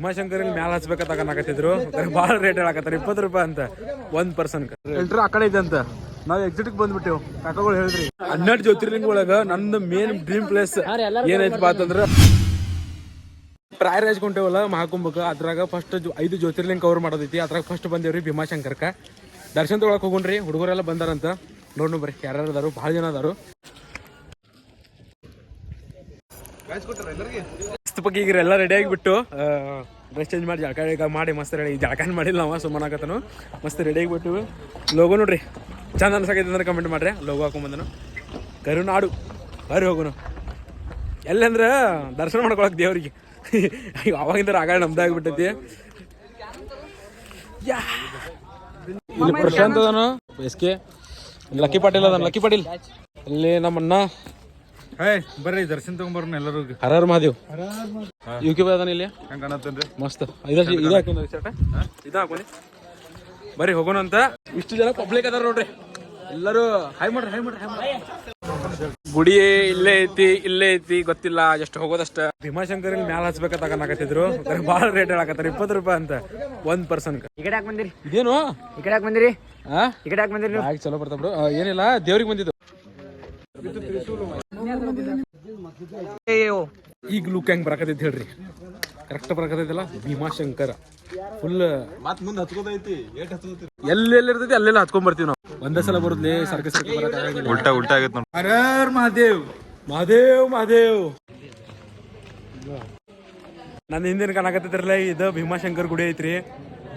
ಉಮಾಶಂಕರ್ ಇಲ್ಲಿ ಮ್ಯಾಲ ಹಚ್ಬೇಕಂತ ಅನ್ನಕತ್ತಿದ್ರು ಭಾಳ ರೇಟ್ ಹೇಳಕತ್ತಾರ ಇಪ್ಪತ್ತು ರೂಪಾಯಿ ಅಂತ. ಒಂದ್ ಪರ್ಸನ್ ಎಲ್ಟ್ರು ಆ ಕಡೆ ಇದೆ ಅಂತ. ನಾವ್ ಎಕ್ಸಿಟ್ ಬಂದ್ಬಿಟ್ಟೆವು. ಕಾಕಗಳು ಹೇಳಿದ್ರಿ. ಹನ್ನೆರಡು ಜ್ಯೋತಿರ್ಲಿಂಗ ಒಳಗ ನಂದು ಮೇನ್ ಡ್ರೀಮ್ ಪ್ಲೇಸ್ ಏನೈತಿ ಅಂತಂದ್ರ ಪ್ರಾಯರಾಜ್ ಕುಂಟೆವಲ್ಲ ಮಹಾಕುಂಭಕ್ಕೆ ಅದ್ರಾಗ ಫಸ್ಟ್ ಐದು ಜ್ಯೋತಿರ್ಲಿಂಗ ಕವರ್ ಮಾಡೋದೈತಿ. ಅದ್ರಾಗ ಫಸ್ಟ್ ಬಂದೇವ್ರಿ ಭೀಮಾಶಂಕರ್ಕ. ದರ್ಶನ ತೊಗೊಳಕ್ ಹೋಗುಣ್ರಿ ಹುಡುಗರೆಲ್ಲ ಬಂದಾರಂತ. ನೋಡ್ ಬರ್ರಿ ಯಾರ್ಯಾರು ಅದಾರು ಭಾಳ ಜನ ಅದಾರು. ಬಗ್ಗೆ ಈಗ ಎಲ್ಲ ರೆಡಿ ಆಗಿಬಿಟ್ಟು ಡ್ರೆಸ್ ಚೇಂಜ್ ಮಾಡಿ ಜಳಕ ಮಾಡಿ, ಮಸ್ತ್ ರೆಡಿ ಜಳಕ ಮಾಡಿಲ್ಲ ಅವ, ಸುಮ್ಮನೆ ಆಗತ್ತನು ಮಸ್ತ್ ರೆಡಿ ಆಗಿಬಿಟ್ಟು, ಲೋಗೋ ನೋಡ್ರಿ. ಚಂದ ಅನ್ಸಕೈತೆ ಅಂದ್ರೆ ಕಮೆಂಟ್ ಮಾಡ್ರಿ. ಲೋಗೋ ಹಾಕೊಂಬಂದನು. ಕರುನಾಡು ಬರ್ರಿ ಹೋಗೋನು. ಎಲ್ಲಂದ್ರೆ ದರ್ಶನ ಮಾಡ್ಕೊಳಕ್ ದೇವ್ರಿಗೆ. ಅವಾಗಿಂದ ಆಗ ನಮ್ದು ಆಗ್ಬಿಟ್ಟೈತಿ. ಇಲ್ಲಿ ಪ್ರಶಾಂತ್ ಅದನು. ಎಸ್ ಲಕ್ಕಿ ಪಾಟೀಲ್ ಅದಾನ. ಲಕ್ಕಿ ಪಾಟೀಲ್. ಇಲ್ಲಿ ನಮ್ಮಣ್ಣ. ಹೇ ಬರ್ರಿ ದರ್ಶನ್ ತಗೊಂಬರ್ನ ಎಲ್ಲರೂ. ಹರ ಹರ ಮಹಾದೇವ್. ಯು ಕೆ ಅದಾನ ಇಲ್ಲಿ ಹೆಂಗ ಕಾಣತ್ತೇನ್ರಿ? ಮಸ್ತ್. ಇದ ಇದು ಹಾಕೊಂಡ್ ಶರ್ಟ್ ಇದು ಹಾಕೊಂಡಿ. ಬರ್ರಿ ಹೋಗೋಣ ಅಂತ. ಇಷ್ಟು ಜನ ಪಬ್ಲಿಕ್ ಅದಾರ ನೋಡ್ರಿ. ಎಲ್ಲರೂ ಹೈ ಮಾಡ್ರಿ ಹೈ ಮಾಡ್ರಿ ಗುಡಿ ಇಲ್ಲೇ ಐತಿ ಇಲ್ಲೇ ಐತಿ ಗೊತ್ತಿಲ್ಲ ಜಸ್ಟ್ ಹೋಗೋದಷ್ಟ. ಭೀಮಾಶಂಕರ್ ಇಲ್ಲಿ ಮ್ಯಾಲ ಹಚ್ಬೇಕಂತ ಆಗತ್ತಿದ್ರು ಬಹಳ ರೇಟ್ ಹೇಳಕತ್ತಾರ ಇಪ್ಪತ್ತು ರೂಪಾಯಿ ಅಂತ. ಒಂದ್ ಪರ್ಸನ್ ಈ ಕಡೆ ಬಂದಿರಿ? ಇದೇನು? ಈ ಕಡೆ ಬಂದಿರಿ? ಆ? ಈ ಕಡೆ ಯಾಕೆ ಬಂದಿರಿ ಚಲೋ ಬರ್ತಾ ಬಿಡು. ಏನಿಲ್ಲ ದೇವ್ರಿಗೆ ಬಂದಿದ್ದು. ಈಗ ಲುಕ್ ಹೆಂಗ್ ಬರಕತೈತಿ ಹೇಳ್ರಿ? ಕರೆಕ್ಟ್ ಬರಕತೈತಲ್ಲ ಭೀಮಾಶಂಕರ. ಫುಲ್ ಮತ್ ಮುಂದೆ ಹಚ್ಕೋತಿ ಎಲ್ಲೆಲ್ಲಿ ಇರ್ತೈತಿ ಅಲ್ಲೆಲ್ಲ ಹತ್ಕೊಂಡ್ ಬರ್ತೀವಿ ನಾವು. ಒಂದೇ ಸಲ ಬರುದ್ಲಿ ಸರ್ಕಸ್ ಉಲ್ಟಾ ಉಲ್ಟಾ ಆಗೈತ್ ನೋಡಿ. ಹರರ್ ಮಹಾದೇವ್ ಮಹಾದೇವ್ ಮಹಾದೇವ್. ನನ್ನ ಹಿಂದಿನ ಕಾಣಕತ್ತಿದ್ರಲ್ಲ ಇದು ಭೀಮಾಶಂಕರ್ ಗುಡಿ ಐತ್ರಿ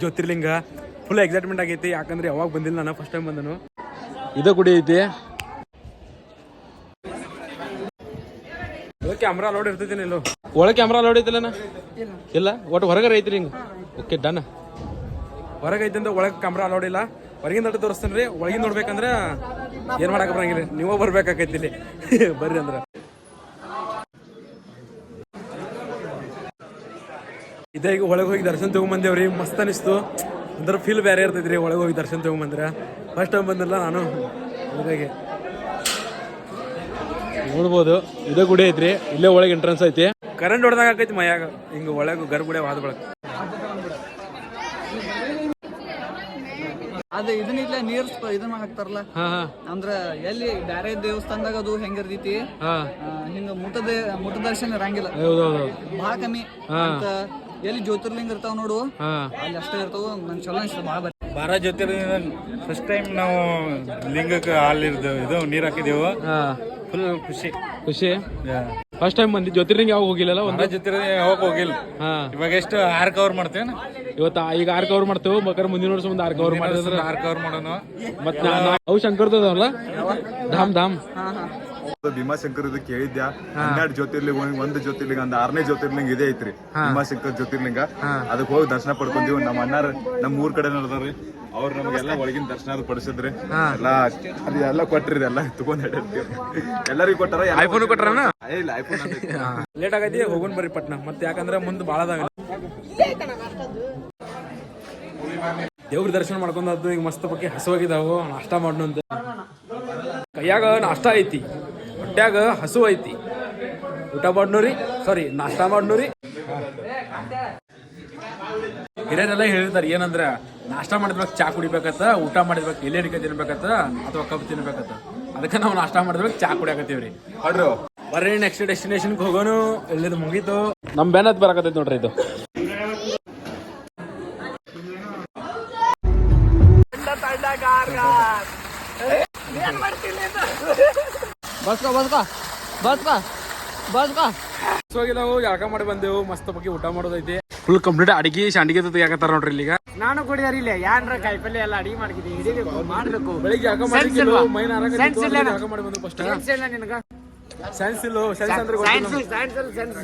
ಜ್ಯೋತಿರ್ಲಿಂಗ. ಫುಲ್ ಎಕ್ಸೈಟ್ಮೆಂಟ್ ಆಗೈತಿ ಯಾಕಂದ್ರೆ ಯಾವಾಗ ಬಂದಿಲ್ಲ ನಾನು ಫಸ್ಟ್ ಟೈಮ್ ಬಂದನು. ಇದು ಗುಡಿ ಐತಿ. ಕ್ಯಾಮ್ರಾ ಲೋಡ್ ಇರ್ತೈತಿ ಒಳಗೆ ಕ್ಯಾಮ್ರಾ ಲೋಡ್ ಐತಿಲ್ಲ ಇಲ್ಲ. ಒಟ್ಟು ಹೊರಗರ ಐತ್ರಿ ಹಿಂಗ? ಓಕೆ ಡನ್ ಹೊರಗೆ ಐತಿ ಅಂದ್ರೆ ಒಳಗೆ ಕ್ಯಾಮ್ರಾ ಅಲೋಡ್ ಇಲ್ಲ. ಹೊರಗಿಂದ ತೋರಿಸ್ತೇನೆ ರೀ. ಒಳಗಿಂದ ನೋಡ್ಬೇಕಂದ್ರೆ ಏನ್ ಮಾಡಕ್ ಬರಂಗಿಲ್ಲ ನೀವೇ ಬರ್ಬೇಕಾಕೈತಿ ಇಲ್ಲಿ. ಬರ್ರಿ ಅಂದ್ರ. ಇದೇ ಈಗ ಒಳಗೆ ಹೋಗಿ ದರ್ಶನ ತಗೊಂಬಂದೇವ್ರಿ. ಮಸ್ತ್ ಅನಿಸ್ತು. ಅಂದ್ರೆ ಫೀಲ್ ಬೇರೆ ಇರ್ತೈತ್ರಿ ಒಳಗೆ ಹೋಗಿ ದರ್ಶನ ತಗೊಂಬಂದ್ರ. ಫಸ್ಟ್ ಟೈಮ್ ಬಂದಿಲ್ಲ ನಾನು. ಹಾಗಾಗಿ. ನೋಡ್ಬೋದು. ಇದೇ ಗುಡಿ ಐತ್ರಿ. ಇಲ್ಲೇ ಒಳಗೆ ಎಂಟ್ರೆನ್ಸ್ ಐತಿ. ಕರೆಂಟ್ ಹೊಡೆದಾಗ ಆಕೈತಿ ಮೈಯಾಗ. ಹಿಂಗ ಒಳಗೆ ಗರ್ಗುಡೆ ವಾದ ಬಳಕ ಅದು ಇದನ್ನಿಲ್ಲ ನೀರ್ ಇದನ್ನ ಹಾಕ್ತಾರಲ್ಲ? ಅಂದ್ರ ಎಲ್ಲಿ ಬ್ಯಾರೆ ದೇವಸ್ಥಾನದಾಗ ಅದು ಹೆಂಗಿರ್ತೈತಿ ಹಾ. ಹಿಂಗ ಮುಟ್ಟದ ಮುಟ್ಟ ದರ್ಶನ ಇರಂಗಿಲ್ಲ. ಬಹಳ ಭಾಳ ಕಮ್ಮಿ. ಮತ್ತ ಎಲ್ಲಿ ಜ್ಯೋತಿರ್ಲಿಂಗ ಇರ್ತಾವ ನೋಡು. ಹಾ. ಅಲ್ಲಿ ಅಷ್ಟೇ ಇರ್ತಾವ. ನನ್ ಚಲೋ ಅನ್ಸ್ತದೆ ಭಾಳ ಬರೀ ಜ್ಯೋತಿರ್ಲಿಂಗ ಫಸ್ಟ್ ಟೈಮ್ ನಾವು ಲಿಂಗಕ್ಕೆ ಹಾಲ್ ಇರ್ದೇವು ಇದು ನೀರ್ ಹಾಕಿದೆವು. ಹಾ. ಫುಲ್ ಖುಷಿ. ಖುಷಿ? ಫಸ್ಟ್ ಟೈಮ್ ಬಂದಿ ಜ್ಯೋತಿರ್ಲಿಂಗ ಯಾವಾಗ ಹೋಗಿಲ್ಲಲ್ಲ ಒಂದೇ? ಬಾರ ಜ್ಯೋತಿರ್ಲಿಂಗ ಯಾವಾಗ ಹೋಗಿಲ್ಲ. ಹಾ. ಇವಾಗ ಎಷ್ಟು ಆರ್ ಕವರ್ ಮಾಡ್ತೇವೆ ಇವತ್ತ ಈಗ ಆರ್ ಕವರ್ ಮಾಡ್ತೇವೆ ಬೇಕಾದ್ರೆ ಮುಂದಿನ ವರ್ಷ ಮುಂದೆ ಆರ್ ಕವರ್ ಮಾಡಿದ್ರೆ. ಆರ್ ಕವರ್ ಮಾಡೋಣ. ಮತ್ತೆ ಅವು ಶಂಕರ್ದವಲ್ಲ ಧಾಮ್ ಧಾಮ್. ಭೀಮಾಶಂಕರ್ ಇದು ಕೇಳಿದ್ಯಾ? ಹನ್ನೆರಡು ಜ್ಯೋತಿರ್ಲಿಂಗ ಒಂದ್- ಒಂದು ಜ್ಯೋತಿರ್ಲಿಂಗ ಅಂದ ಆರನೇ ಜ್ಯೋತಿರ್ಲಿಂಗ್ ಇದೇ ಐತ್ರಿ. ಭೀಮಾಶಂಕರ್ ಜ್ಯೋತಿರ್ಲಿಂಗ. ಅದಕ್ಕೆ ಹೋಗಿ ದರ್ಶನ ಪಡ್ಕೊಂತೀವಿ. ನಮ್ಮ ಅಣ್ಣಾರ ನಮ್ಮ ಊರ್ ಕಡೆ ನಡೆದಾರ್ರಿ ಅವ್ರು ನಮಗೆಲ್ಲ ಒಳಗಿನ ದರ್ಶನ ಅದು ಪಡಿಸಿದ್ರಿ. ಎಲ್ಲ ಅದು ಎಲ್ಲ ಕೊಟ್ರಿ ಎಲ್ಲ ತಗೊಂಡ್ ಎಲ್ಲರಿಗೂ ಕೊಟ್ಟಾರ ಐಫೋನ್ ಏ, ಇಲ್ಲ ಐಫೋನ್ ಲೇಟ್ ಆಗೈತಿ ಹೋಗೋಣ ಬರ್ರಿ ಪಟ್ನ. ಮತ್ತೆ ಯಾಕಂದ್ರೆ ಮುಂದೆ ಭಾಳ ದೇವ್ರ ದರ್ಶನ ಮಾಡ್ಕೊಂಡದ್ದು ಈಗ ಮಸ್ತ್ ಬಗ್ಗೆ ಹಸುವಾಗಿದಾವು. ನಾಷ್ಟ ಮಾಡೋಣ ಅಂತ. ಕೈಯಾಗ ನಾಷ್ಟ ಐತಿ. ಹೊಟ್ಯಾಗ ಹಸು ಐತಿ. ಊಟ ಮಾಡ್ನೋರಿ? ಸಾರಿ ನಾಷ್ಟ ಮಾಡ್ನೋರಿ? ಹಿರಿಯರೆಲ್ಲ ಹೇಳಿರ್ತಾರೆ ಏನಂದ್ರ ನಾಷ್ಟ ಮಾಡಿದ್ಬೇಕು ಚಾ ಕುಡಿಬೇಕತ್ತ, ಊಟ ಮಾಡಿದ್ಬೇಕು ಎಲೆ ಅಡಿಕೆ ತಿನ್ಬೇಕತ್ತ, ಅಥವಾ ಕಬ್ಬು ತಿನ್ಬೇಕತ್ತ. ಅದಕ್ಕೆ ನಾವು ನಾಷ್ಟ ಮಾಡಿದ್ಬೇಕು ಚಾ ಕುಡಿಯಾಕತ್ತೀವ್ರಿ. ಹೊಡ್ರು. ಬರ್ರಿ ನೆಕ್ಸ್ಟ್ ಡೆಸ್ಟಿನೇಷನ್ಗೆ ಹೋಗೋನು ಎಲ್ಲಿದು ಮುಗೀತು. ನಮ್ ಬೆನ್ನತ್ ಬರಕತ್ತೈತಿ ನೋಡ್ರಿ ಇದು. ಬಸ್ಕ ಬಸ್ಕ ಬಸ್ಕ ಬಸ್ಕ. ಹೋಗಿದಾವು ಯಾಕ ಮಾಡಿ ಬಂದೆವು ಮಸ್ತ್ ಬಗ್ಗೆ ಊಟ ಮಾಡೋದೈತಿ ಫುಲ್ ಕಂಪ್ಲೀಟ್ ಅಡಿಗೆ ಶಾಂಡಿಗೆ ಯಾಕತ್ತಾರ ನೋಡ್ರಿ ಇಲ್ಲಿಗ ನಾನು ಕುಡಿದಾರ ಇಲ್ಲ ಯಾನ್ರ ಕಾಯಿಪಲ್ಲೆ ಎಲ್ಲ ಅಡಿಗೆ ಮಾಡಿದ್ದೀನಿ ಮಾಡ್ಬೇಕು. ಬೆಳಿಗ್ಗೆ ಯಾಕ ಇಲ್ವಾ? ಮೈನ್ ಸೆನ್ಸ್ ಇಲ್ಲ ಯಾಕ ಮಾಡಿ ಬಂದು ಫಸ್ಟ್ ಸೆನ್ಸ್ ಇಲ್ಲ ನಿನಗ? ಸೆನ್ಸ್ ಇಲ್ಲ ಸೆನ್ಸ್ ಅಂದ್ರೆ ಸೈನ್ಸ್ ಸೈನ್ಸ್ ಅಲ್ಲಿ sense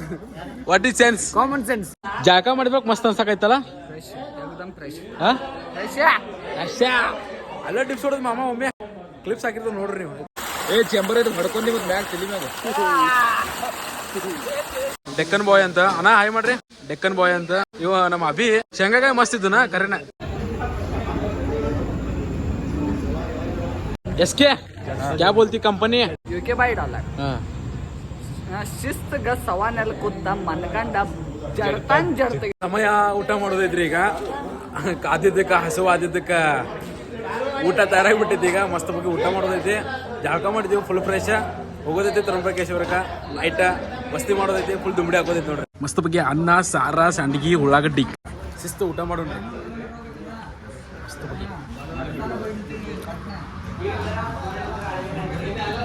what is sense common sense ಜಾಕ ಮಾಡ್ಬೇಕು ಮಸ್ತ್ ಅನ್ಸಕೈತಲ್ಲ ಅಲ್ಲ ಟಿಪ್ಸ್ ಹೊಡೆದ್ ಮಾಮ ಒಮ್ಮೆ. ಕ್ಲಿಪ್ಸ್ ಹಾಕಿರ್ತಾವ ನೋಡ್ರಿ ನೀವು. ಏ ಚೆಂಬರ್ ಇದು ಹೊಡ್ಕೊಂಡು ಮತ್ತೆ ಮ್ಯಾಗ ತಲಿ ಮ್ಯಾಗ. ಡೆಕ್ಕನ್ ಬಾಯ್ ಅಂತ. ಅಣ್ಣ ಹಾಯ್ ಮಾಡ್ರಿ. ಡೆಕ್ಕನ್ ಬಾಯ್ ಅಂತ. ಇವ ನಮ್ಮ ಅಭಿ. ಶೇಂಗಾಕಾಯಿ ಮಸ್ತ್ ಇದ್ದನ ಕರೆನ. ಎಸ್ ಕೆ ಕ್ಯಾ ಬೋಲ್ತಿ ಕಂಪನಿ ಯು ಕೆ ಬೈ ಡಾಲರ್ ಶಿಸ್ತಗ ಸವಾನೆಲ್ಲ ಕೂತ ಮನ್ಕಂಡ ಜಡ್ತಾನ್ ಜಡ್ತ ಸಮಯ ಊಟ ಮಾಡೋದೈತ್ರಿ ಈಗ. ಕಾದಿದ್ದಕ್ಕ ಹಸು ಆದಿದ್ದಕ್ಕ ಊಟ ತಯಾರಾಗ್ಬಿಟ್ಟೈತಿ ಈಗ. ಮಸ್ತ್ ಬಗ್ಗೆ ಊಟ ಮಾಡೋದೈತಿ. ಜಳಕ ಮಾಡಿದ್ದೀವಿ ಫುಲ್ ಫ್ರೆಶ್ ಹೋಗೋದೈತಿ ತ್ರಂಬಕೇಶ್ವರಕ್ಕ ನೈಟ ಮಸ್ತಿ ಮಾಡೋದೈತಿ ಫುಲ್ ದುಂಬಡಿ ಹಾಕೋದೈತಿ ನೋಡ್ರಿ. ಮಸ್ತ್ ಬಗ್ಗೆ ಅನ್ನ, ಸಾರ, ಸಂಡಿಗೆ, ಉಳ್ಳಾಗಡ್ಡಿ. ಶಿಸ್ತು ಊಟ ಮಾಡೋಣ.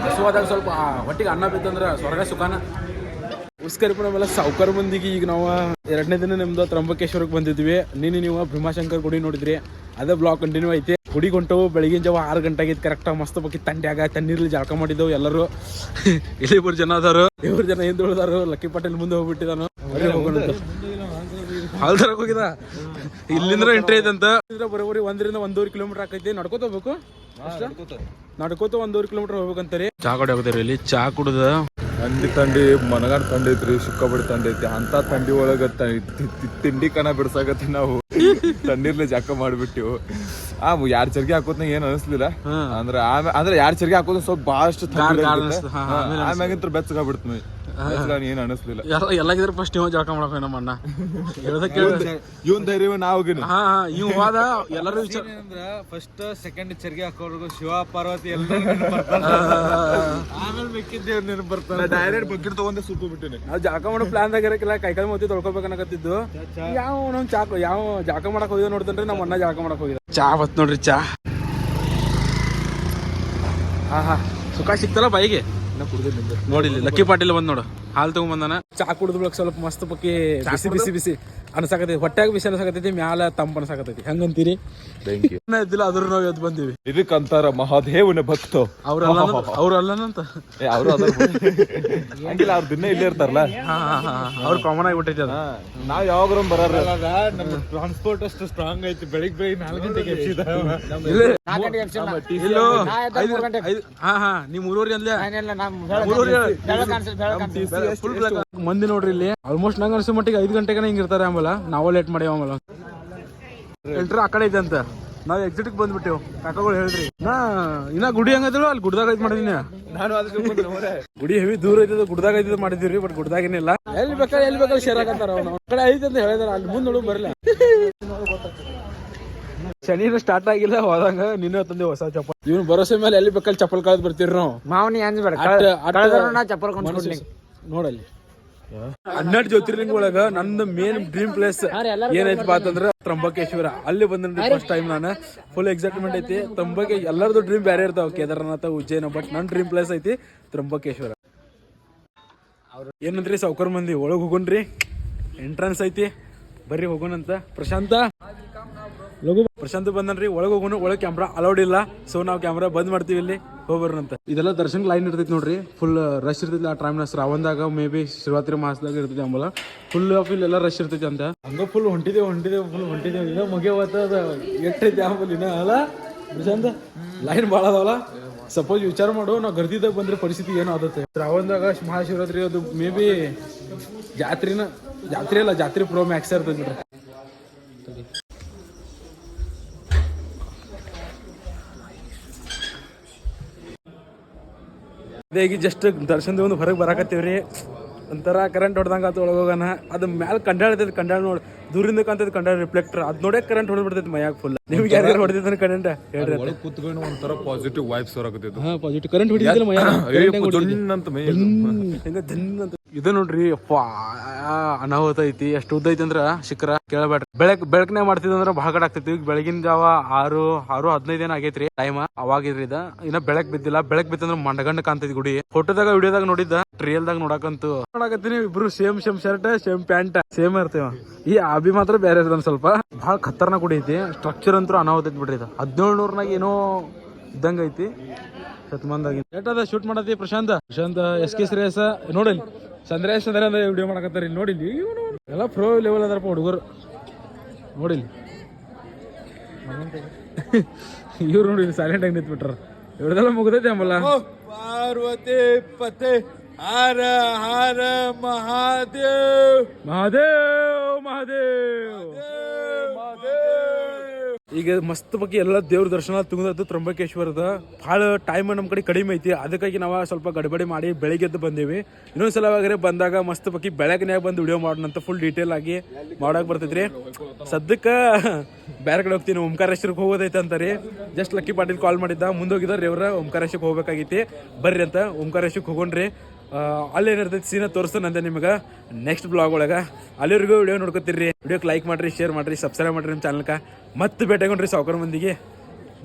ಹಸುವಾದಾಗ ಸ್ವಲ್ಪ ಹೊಟ್ಟಿಗೆ ಅನ್ನ ಬಿತ್ತಂದ್ರೆ ಸ್ವರ್ಗ ಸುಖಾನ. ಉಸ್ಕರಿ ನಮ್ಮೆಲ್ಲ ಸೌಕರ್ ಮಂದಿಗೆ ಈಗ ನಾವು ಎರಡನೇ ದಿನ ನಿಮ್ದು ತ್ರಂಬಕೇಶ್ವರಕ್ಕೆ ಬಂದಿದ್ವಿ. ನೀನು ನೀವು ಭೀಮಾಶಂಕರ್ ಗುಡಿ ನೋಡಿದ್ರಿ. ಅದೇ ಬ್ಲಾಗ್ ಕಂಟಿನ್ಯೂ ಐತಿ. ಗುಡಿ ಹೊಂಟವು ಬೆಳಗಿನ ಜಾವ ಆರು ಗಂಟೆಗೆ ಕರೆಕ್ಟಾಗಿ ಮಸ್ತ್ ಬಗ್ಗೆ ತಂಡ್ಯಾಗ ತಣ್ಣೀರ್ಲಿ ಜಳಕ ಮಾಡಿದ್ದೆವು ಎಲ್ಲರೂ. ಇಲ್ಲಿ ಇಬ್ಬರು ಜನ ಅದಾರು. ಇಬ್ಬರು ಜನ ಹಿಂದೆ ಉಳಿದಾರು. ಲಕ್ಕಿ ಪಟೇಲ್ ಮುಂದೆ ಹೋಗ್ಬಿಟ್ಟಿದಾನು. ಹಾಲ್ದರ ಹೋಗಿದ? ಇಲ್ಲಿಂದ್ರ ಎಂಟ್ರಿ ಐತಂತ ಬರೋಬ್ಬರಿ ಒಂದರಿಂದ ಒಂದೂವರೆ ಕಿಲೋಮೀಟರ್ ಆಕೈತಿ. ನಡ್ಕೋತ ಹೋಗ್ಬೇಕು? ನಡ್ಕೋತ ಒಂದೂವರೆ ಕಿಲೋಮೀಟರ್ ಹೋಗ್ಬೇಕಂತಾರೆ? ಚಾ ಕಡೆ ಹೋಗ್ತಾರೆ ಇಲ್ಲಿ. ಚಾ ಕುಡ್ದ. ತಂಡಿ ತಂಡಿ ಮನಗಾಡ್ ತಂಡೈತ್ರಿ ಐತ್ರಿ ಸಿಕ್ಕಾಪಡಿ ತಂಡೈತಿ ಐತಿ. ಅಂತ ತಂಡಿ ಒಳಗ ತಿಂಡಿ ಕಣ ಬಿಡ್ಸಾಕತ್ತಿ ನಾವು. ತಣ್ಣೀರ್ಲೆ ಜಾಕ ಮಾಡ್ಬಿಟ್ಟಿವು. ಆ ಯಾರ್ ಚರ್ಗೆ ಹಾಕೋದ್ನ ಏನ್ ಅನಿಸ್ಲಿಲ್ಲ. ಅಂದ್ರೆ ಆಮೇಲೆ ಅಂದ್ರೆ ಯಾರ್ ಚರ್ಗೆ ಹಾಕೋದ್ ಸ್ವಲ್ಪ ಬಹಳಷ್ಟು ಆಮ್ಯಾಗಿಂತ ಬೆಚ್ಚಗಾಗ್ಬಿಡ್ತು ಬಿಡ್ತೀನಿ ಏನ್ ಅನಿಸ್ಲಿಲ್ಲ ಎಲ್ಲ ಎಲ್ಲಾಗಿದ್ರ ಫಸ್ಟ್ ನೀವು ಜಳಕ ಮಾಡಕ ನಮ್ಮ ಅಣ್ಣ ಹೇಳ್ದ ಕೇಳ್ದ. ಇವನ್ ಧೈರ್ಯ ನಾವು ಹೋಗಿನಿ ಹಾ ಹಾ ಇವ್ ಹೋದ ಎಲ್ಲರೂ ವಿಚಾರ ಫಸ್ಟ್ ಸೆಕೆಂಡ್ ಚರ್ಗಿ ಹಾಕೋರ್ಗು ಶಿವ ಪಾರ್ವತಿ ಎಲ್ಲ ಆಮೇಲೆ ಮಿಕ್ಕಿದ್ದೇವ್ ನೆನಪು ಬರ್ತಾರೆ. ಡೈರೆಕ್ಟ್ ಬಕೆಟ್ ತಗೊಂಡೆ ಸುಟ್ಟು ಬಿಟ್ಟಿನಿ. ನಾವು ಜಾಕ ಮಾಡೋ ಪ್ಲಾನ್ ಆಗಿರಕ್ಕಿಲ್ಲ ಕೈಕಾಲು ಮೊತ್ತಿ ತೊಳ್ಕೊಬೇಕನ್ನಕತ್ತಿದ್ದು. ಯಾವ ನಮ್ ಚಾಕ ಯಾವ ಜಾಕ ಮಾಡಕ್ ಹೋಗಿದ ನೋಡ್ತೇನ್ರಿ ನಮ್ಮ ಅಣ್ಣ ಜಾಕ ಮಾಡಕ್ ಹೋಗಿದ ಚಾ ಬತ್ ನೋಡ್ರಿ ಚಾ. ಹಾ ಹಾ. ಸುಖ ಸಿಕ್ತಲ್ಲ ಬಾಯಿಗೆ ನೋಡಿಲ್ಲಿ ಲಕ್ಕಿ ಪಾಟೀಲ್ ಬಂದ್ ನೋಡು. ಹಾಲ್ ತಗೊಂಬಂದಾನ. ಚಾ ಕುಡಿದ್ ಬಳಕ ಸ್ವಲ್ಪ ಮಸ್ತ್ ಪಕ್ಕಿ ಬಿಸಿ ಬಿಸಿ ಬಿಸಿ ಅನ್ಸಾಕತೈತಿ ಹೊಟ್ಯಾಗ ಬಿಸಿ ಅನ್ಸಾಕತೈತಿ ಮ್ಯಾಲ ತಂಪ ಅನ್ಸಾಕತೈತಿ ಹೆಂಗಂತೀರಿ? ಇದ್ದಿಲ್ಲ ಅದ್ರ ನಾವ್ ಬಂದಿವಿ ಬಂದೀವಿ. ಇದಕ್ಕಂತಾರ ಮಹಾದೇವನ ಭಕ್ತ ಅವ್ರಲ್ಲ ಅವ್ರು ಅಲ್ಲನಂತ ಏ ಅವರು ಹಂಗಿಲ್ಲ ಅವ್ರ ದಿನ ಇಲ್ಲೇ ಇರ್ತಾರಲ್ಲ? ಹಾ ಹಾ ಹಾ ಅವ್ರು ಕಾಮನ್ ಆಗಿಬಿಟ್ಟೈತಿ ಅದ. ನಾವ್ ಯಾವಾಗ್ರ ಬರಾರ. ನಮ್ಮ ಟ್ರಾನ್ಸ್ಪೋರ್ಟ್ ಅಷ್ಟು ಸ್ಟ್ರಾಂಗ್ ಐತಿ. ಬೆಳಿಗ್ಗೆ ಬೆಳಿಗ್ಗೆ ನಾಲ್ಕು ಗಂಟೆಗೆ ಹಾ ಹಾ ನೀ ಮೂರುವರೆ ಬೆಳಗ್ ಬೆಳಗ್ ಕಾಣಿಸ್ತು, ಫುಲ್ ಬ್ಲಾಕ್ ಮಂದಿ ನೋಡ್ರಿ ಇಲ್ಲಿ. ಆಲ್ಮೋಸ್ಟ್ ನಂಗೆ ಅನ್ಸೋ ಮಟ್ಟಿಗೆ ಐದು ಗಂಟೆಗೆ ಹಿಂಗೆ ಇರ್ತಾರೆ ಆಮೇಲೆ ನಾವು ಲೇಟ್ ಮಾಡಿ ಆಮೇಲೆ ಎಲ್ಟ್ರ ಆ ಕಡೆ ಐತೆ ಅಂತ ನಾವ್ ಎಕ್ಸಿಟ್ ಬಂದ್ಬಿಟ್ಟೇವ್. ಕಾಕಗಳು ಹೇಳ್ರಿ ನಾ ಇನ್ನ ಗುಡಿ ಹಂಗದಿಲ್ಲ ಅಲ್ಲಿ ಗುಡ್ದಾಗ ಐತ್ ಮಾಡಿದೀನಿ. ನಾನು ಅದಕ್ಕೆ ಗುಡಿ ಹೆವಿ ದೂರ ಐತದ ಗುಡ್ದಾಗ ಐತದ ಮಾಡಿದಿವ್ರಿ ಬಟ್ ಗುಡ್ದಾಗೇನಿಲ್ಲ ಎಲ್ಲಿ ಬೇಕಾದ್ರೆ ಎಲ್ಲಿ ಬೇಕಾದ್ರೆ ಶೇರ್ ಆಗತ್ತಾರ ಅವ್ನು. ಆ ಕಡೆ ಐತೆ ಅಂತ ಹೇಳಿದಾರ ಅಲ್ಲಿ ಮುಂದೆ ನೋಡು ಬರಲ್ಲ ಶನಿನ ಸ್ಟಾರ್ಟ್ ಆಗಿಲ್ಲ ಹೋದಂಗ ನಿನ್ನ ತಂದೆ ಹೊಸ ಚಪ್ಪಲ್. ಇವ್ನು ಭರೋಸೆ ಮೇಲೆ ಎಲ್ಲಿ ಬೇಕಲ್ಲಿ ಚಪ್ಪಲ್ ಕಳೆದ್ ಬರ್ತೀರಿ ನಾವು. ಮಾವನಿ ಅಂದ್ಬೇಡ ಚಪ್ಪಲ್. ನೋಡಲ್ಲಿ. ಹನ್ನೆರಡು ಜ್ಯೋತಿರ್ಲಿಂಗ ಒಳಗ ನಂದು ಮೇನ್ ಡ್ರೀಮ್ ಪ್ಲೇಸ್ ಏನೈತಿ ಅಂತಂದ್ರ ತ್ರಂಬಕೇಶ್ವರ ಅಲ್ಲಿ ಬಂದ್ರಿ ಫಸ್ಟ್ ಟೈಮ್ ನಾನು. ಫುಲ್ ಎಕ್ಸೈಟ್ಮೆಂಟ್ ಐತಿ. ತ್ರಂಬಕೆ ಎಲ್ಲರದು ಡ್ರೀಮ್ ಬೇರೆ ಇರ್ತಾವ. ಕೇದಾರನಾಥ ಉಜ್ಜಯನ ಬಟ್ ನನ್ನ ಡ್ರೀಮ್ ಪ್ಲೇಸ್ ಐತಿ ತ್ರಂಬಕೇಶ್ವರ ಏನಂದ್ರಿ ಸೌಕರ್ ಮಂದಿ? ಒಳಗ್ ಹೋಗೋಣ್ರಿ. ಎಂಟ್ರನ್ಸ್ ಐತಿ. ಬರ್ರಿ ಹೋಗೋಣಂತ ಪ್ರಶಾಂತ. ಲಘು ಪ್ರಶಾಂತ್ ಬಂದನ್ರಿ. ಒಳಗೆ ಹೋಗೋಣ. ಒಳಗೆ ಕ್ಯಾಮ್ರಾ ಅಲೌಡ್ ಇಲ್ಲ. ಸೊ ನಾವು ಕ್ಯಾಮ್ರಾ ಬಂದ್ ಮಾಡ್ತೀವಿ ಇಲ್ಲಿ. ಹೋಗ್ಬರ್ರಂತ ಇದೆಲ್ಲ ದರ್ಶನ ಲೈನ್ ಇರ್ತೈತಿ ನೋಡ್ರಿ. ಫುಲ್ ರಶ್ ಇರ್ತೈತಿ ಆ ಟೈಮ್ನ ಶ್ರಾವಣದಾಗ ಮೇ ಬಿ ಶಿವರಾತ್ರಿ ಮಾಸದಾಗ ಇರ್ತೈತಿ ಅಂಬಲ ಫುಲ್ ಆಫ್ ಎಲ್ಲ ರಶ್ ಇರ್ತೈತಿ ಅಂತ. ಹಂಗ ಫುಲ್ ಹೊಂಟಿದೇವ್ ಹೊಂಟಿದೇವ್ ಫುಲ್ ಹೊಂಟಿದೇವ್ ಇನ್ನ ಮುಗಿಯವತ್ತದ ಎಟ್ಟೈತಿ ಆಂಬಲ್ ಇನ್ನ ಅಲ್ಲ? ಪ್ರಶಾಂತ್ ಲೈನ್ ಭಾಳ ಅದಾವಲ್ಲ? ಸಪೋಸ್ ವಿಚಾರ ಮಾಡು ನಾವು ಗರ್ದಿದಾಗ ಬಂದ್ರೆ ಪರಿಸ್ಥಿತಿ ಏನೋ ಆಗುತ್ತೆ. ಶ್ರಾವಣದಾಗ ಮಹಾಶಿವರಾತ್ರಿ ಅದು ಮೇ ಬಿ ಜಾತ್ರಿನ ಜಾತ್ರೆ ಅಲ್ಲ ಜಾತ್ರೆ ಪ್ರೋ ಮ್ಯಾಕ್ಸ್ ಇರ್ತೈತಿ ಈಗ ಜಸ್ಟ್ ದರ್ಶನದ ಒಂದು ಹೊರಗೆ ಬರಾಕತ್ತೀವ್ರಿ. ಒಂಥರ ಕರೆಂಟ್ ಹೊಡೆದಂಗೆ ಆತು ಒಳಗೆ ಹೋಗೋಣ. ಅದು ಮ್ಯಾಲ ಕಂಡಾಳ್ತೈತಿ ಕಂಡಾಳ ನೋಡಿ. ದೂರಿಂದ ಕಾಣ್ತೈತಿ ಕಂಡಾಳ ರಿಫ್ಲೆಕ್ಟರ್ ಅದು ನೋಡೇ ಕರೆಂಟ್ ಹೊಡೆದ್ಬಿಡ್ತೈತಿ ಮೈಯಾಗ ಫುಲ್ ನಿಮ್ಗೆ ಯಾರ್ಯಾರು ಹೊಡೆದಿದ್ದಾನೆ ಕರೆಂಟ್ ಹೇಳ್ರಿ ಒಳಗ್ ಕೂತ್ಕೊಂಡು ಒಂಥರ ಪಾಸಿಟಿವ್ ವೈಬ್ಸ್ ಹೊರಕತ್ತಿದ್ದು ಹಾಂ ಪಾಸಿಟಿವ್ ಕರೆಂಟ್ ಹೊಡಿದಿಲ್ಲ ಮೈಯಾಗ ಅಂತ ಮೈ ಹೆಂಗ ಅಂತ ಇದು ನೋಡ್ರಿ ಅಪ್ಪ ಅನಾಹುತ ಐತಿ. ಎಷ್ಟು ಉದ್ದ ಐತಿ ಅಂದ್ರ ಶಿಖರ, ಕೇಳಬೇಡ್ರಿ. ಬೆಳಕ್, ಬೆಳಕನೆ ಮಾಡ್ತಿದಂದ್ರ ಬಹಳ ಕಡೆ ಆಗ್ತೈತಿ. ಬೆಳಗಿನ ಜಾವ ಆರು ಆರು ಹದಿನೈದು ಏನ ಆಗೈತ್ರಿ ಟೈಮ್ ಅವಾಗಿದ್ರಿ ಇದ. ಇನ್ನ ಬೆಳಕ್ ಬಿದ್ದಿಲ್ಲ. ಬೆಳಕ್ ಬಿತ್ತಂದ್ರ ಮಂಡಗಂಡ ಕಾಣ್ತೈತಿ ಗುಡಿ. ಫೋಟೋದಾಗ, ವಿಡಿಯೋದಾಗ ನೋಡಿದ್ದ? ರಿಯಲ್ದಾಗ ನೋಡಕಂತು. ನೋಡಕತ್ತೀನಿ, ಇಬ್ರು same same shirt same pant same ಇರ್ತೇವ ಈ ಅಭಿ ಮಾತ್ರ ಬೇರೆ ಇರ್ತದ ಸ್ವಲ್ಪ. ಬಹಳ ಖತರ್ನಾಕ್ ಗುಡಿ ಐತಿ. ಸ್ಟ್ರಕ್ಚರ್ ಅಂತೂ ಅನಾಹುತ ಐತಿ ಬಿಡ್ರಿ ಇದು. ಹದಿನೇಳು ನೂರ್ನಾಗ ಏನೋ ಇದ್ದಂಗ ಐತಿ. ಎಟ್ಟದ ಶೂಟ್ ಮಾಡತಿ ಪ್ರಶಾಂತ? ಪ್ರಶಾಂತ, ಎಸ್ ಕೆ ಶ್ರೇಯಸ ನೋಡಲಿ ಚಂದ್ರೇಶ್ ಅಂದ್ರೆ ಅಂದ್ರೆ ವಿಡಿಯೋ ಮಾಡಕತ್ತಾರ ಇಲ್ಲಿ ನೋಡಿಲಿ ಇವನು ಎಲ್ಲ ಪ್ರೋ ಲೆವೆಲ್ ಅದಾರಪ್ಪ ಹುಡುಗರು. ನೋಡಿಲಿ ಇವ್ರು ನೋಡಿ ಸೈಲೆಂಟ್ ಆಗಿ ನಿಂತ್ಬಿಟ್ರ. ಇವ್ರದೆಲ್ಲ ಮುಗ್ದೈತೆ ಅಂಬಲ್ಲ? ಪಾರ್ವತಿ ಪತೆ ಹರ ಹರ ಮಹಾದೇವ್ ಮಹಾದೇವ್. ಮಹಾದೇವ್. ಈಗ ಮಸ್ತ್ ಬಗ್ಗೆ ಎಲ್ಲ ದೇವ್ರ ದರ್ಶನ ತುಂಗದದ್ದು ತ್ರಂಬಕೇಶ್ವರದ ಭಾಳ ಟೈಮ್ ನಮ್ಮ ಕಡೆ ಕಡಿಮೆ ಐತಿ. ಅದಕ್ಕಾಗಿ ನಾವು ಸ್ವಲ್ಪ ಗಡಬಡಿ ಮಾಡಿ ಬೆಳಿಗ್ಗೆ ಎದ್ದು ಬಂದೀವಿ. ಇನ್ನೊಂದು ಸಲವಾಗ್ರೆ ಬಂದಾಗ ಮಸ್ತ್ ಬಗ್ಗೆ ಬೆಳಗ್ನ್ಯಾಗ ಬಂದು ವಿಡಿಯೋ ಮಾಡೋಣಂತ ಫುಲ್ ಡೀಟೇಲ್ ಆಗಿ ಮಾಡಕ್ ಬರ್ತೈತ್ರಿ. ಸದ್ಯಕ್ಕೆ ಬೇರೆ ಕಡೆ ಹೋಗ್ತೀನಿ. ಓಂಕಾರೇಶ್ವರಕ್ಕೆ ಹೋಗೋದೈತೆ ಅಂತಾರೆ. ಜಸ್ಟ್ ಲಕ್ಕಿ ಪಾಟೀಲ್ ಕಾಲ್ ಮಾಡಿದ್ದ. ಮುಂದೋಗಿದ್ದಾರೆ ಇವ್ರ ಓಂಕಾರೇಶ್ವರಕ್ಕೆ ಹೋಗ್ಬೇಕಾಗೈತಿ. ಬರ್ರಿ ಅಂತ. ಓಂಕಾರೇಶ್ವರಕ್ಕೆ ಹೋಗೋಣ್ರಿ. ಆ, ಅಲ್ಲಿ ಏನಿರ್ತೈತಿ ಸೀನ ತೋರಿಸ್ತಾನಂತೆ ನಿಮಗೆ. ನೆಕ್ಸ್ಟ್ ಬ್ಲಾಗ್ ಒಳಗೆ. ಅಲ್ಲಿವರೆಗೂ ವಿಡಿಯೋ ನೋಡ್ಕೊತೀರಿ. ವಿಡಿಯೋಕ್ಕೆ ಲೈಕ್ ಮಾಡಿರಿ ಶೇರ್ ಮಾಡಿರಿ ಸಬ್ಸ್ಕ್ರೈಬ್ ಮಾಡ್ರಿ ನಮ್ಮ ಚಾನಲ್ಕ ಮತ್ತೆ ಭೇಟಿಗೊಂಡ್ರಿ ಸಾವುಕಾರ ಮಂದಿಗೆ.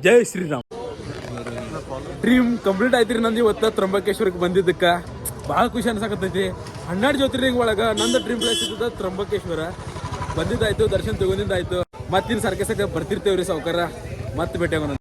ಜೈ ಶ್ರೀರಾಮ್. ಡ್ರೀಮ್ ಕಂಪ್ಲೀಟ್ ಆಯ್ತ್ರಿ ನಂದು ಇವತ್ತು ತ್ರಂಬಕೇಶ್ವರಕ್ಕೆ ಬಂದಿದ್ದಕ್ಕೆ. ಭಾಳ ಖುಷಿ ಅನ್ಸಕತ್ತೈತಿ. ಹನ್ನೆರಡು ಜ್ಯೋತಿರ್ಲಿಂಗ ಒಳಗೆ ನಂದು ಡ್ರೀಮ್ ಪ್ಲೇಸ್ ಇದ್ದದ ತ್ರಂಬಕೇಶ್ವರ ಬಂದಿದ್ದಾಯ್ತು ದರ್ಶನ ತಗೊಂಡಿದ್ದಾಯ್ತು. ಮತ್ತಿನ್ ಸರ್ಕಸಕ್ಕೆ ಸರ್ಕೆ ಬರ್ತಿರ್ತೇವ್ರಿ ಸಾವುಕಾರ. ಮತ್ತೆ ಭೇಟಿಯಾಗೋಣ